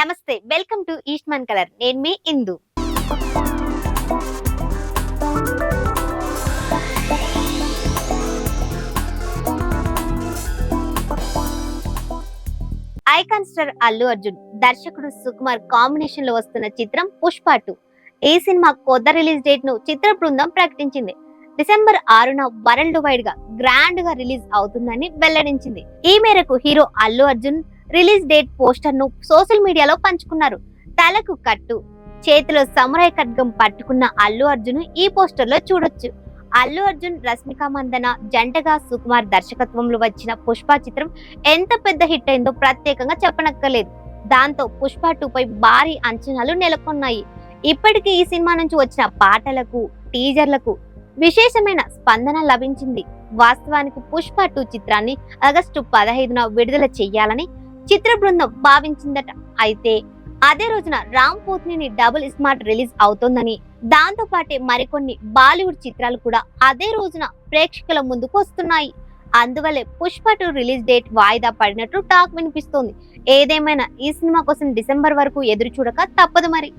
నమస్తే welcome to Eastman colour. నేను మీ ఇందు. ఐకాన్ స్టార్ అల్లు అర్జున్ దర్శకుడు సుకుమార్ కాంబినేషన్లో వస్తున్న చిత్రం పుష్ప టూ. ఈ సినిమా కొత్త రిలీజ్ డేట్ను చిత్ర బృందం ప్రకటించింది. డిసెంబర్ ఆరున వరల్డ్ వైడ్గా గ్రాండ్గా రిలీజ్ అవుతుందని వెల్లడించింది. ఈ మేరకు hero Allu Arjun release date పోస్టర్ను సోషల్ మీడియాలో పంచుకున్నారు. తలకు కట్టు చేతిలో సమురాయ్ ఖడ్గం పట్టుకున్న అల్లు అర్జున్ ఈ పోస్టర్లో చూడొచ్చు. అల్లు అర్జున్ రష్మిక మందన జంటగా సుకుమార్ దర్శకత్వంలో వచ్చిన పుష్ప చిత్రం ఎంత పెద్ద హిట్ అయిందో ప్రత్యేకంగా చెప్పనక్కర్లేదు. దాంతో పుష్ప టూ పై భారీ అంచనాలు నెలకొన్నాయి. ఇప్పటికీ ఈ సినిమా నుంచి వచ్చిన పాటలకు టీజర్లకు విశేషమైన స్పందన లభించింది. వాస్తవానికి పుష్ప టూ చిత్రాన్ని ఆగస్టు పదహైదున విడుదల చెయ్యాలని చిత్ర బృందం భావించిందట. అయితే అదే రోజున Ram Pothineni double smart release అవుతోందని దాంతో పాటే మరికొన్ని బాలీవుడ్ చిత్రాలు కూడా అదే రోజున ప్రేక్షకుల ముందుకు వస్తున్నాయి. అందువల్లే పుష్ప టూ రిలీజ్ డేట్ వాయిదా పడినట్లు టాక్ వినిపిస్తోంది. ఏదేమైనా ఈ సినిమా కోసం డిసెంబర్ వరకు ఎదురు చూడక తప్పదు మరి.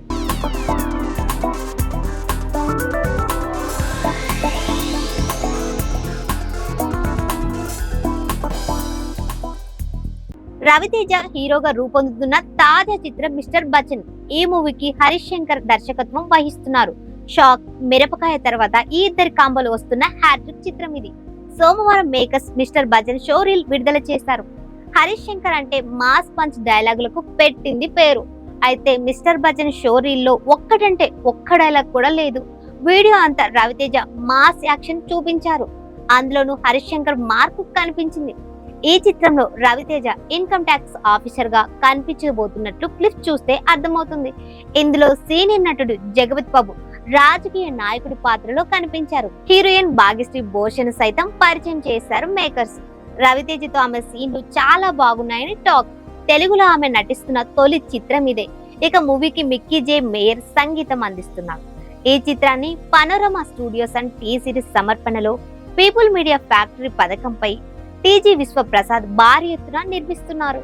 రవితేజ హీరోగా రూపొందుతున్న తాజా చిత్రం మిస్టర్ బచ్చన్. ఈ మూవీకి హరీష్ శంకర్ దర్శకత్వం వహిస్తున్నారు. షాక్ మిరపకాయ తర్వాత ఈ ఇద్దరి కాంబోలు వస్తున్న హ్యాట్రిక్ చిత్రం ఇది. సోమవారం makers Mister Bachchan show reel విడుదల చేశారు. హరీష్ శంకర్ అంటే మాస్ పంచ్ డైలాగులకు పెట్టింది పేరు. అయితే మిస్టర్ బచ్చన్ షో ఒక్కటంటే ఒక్క డైలాగ్ కూడా లేదు. వీడియో అంతా రవితేజ మాస్ యాక్షన్ చూపించారు. అందులోనూ హరీష్ శంకర్ మార్కు కనిపించింది. ఈ చిత్రంలో రవితేజ ఇన్కమ్ ట్యాక్స్ ఆఫీసర్గా కనిపించబోతున్నట్లు క్లిప్ చూస్తే అర్థమవుతుంది. ఇందులో సీనియర్ నటుడు జగపతి బాబు రాజకీయ నాయకుడి పాత్రలో కనిపించారు. హీరోయిన్ భాగ్యశ్రీ భూషణ్ సైతం పరిచయం చేశారు మేకర్స్. రవితేజతో ఆమె సీన్లు చాలా బాగున్నాయని టాక్. తెలుగులో ఆమె నటిస్తున్న తొలి చిత్రం ఇదే. ఇక మూవీకి మిక్కీ జే మేయర్ సంగీతం అందిస్తున్నారు. ఈ చిత్రాన్ని Panorama Studios and T Series సమర్పణలో పీపుల్ మీడియా ఫ్యాక్టరీ పథకంపై టీజీ విశ్వప్రసాద్ భారీ ఎత్తున నిర్మిస్తున్నారు.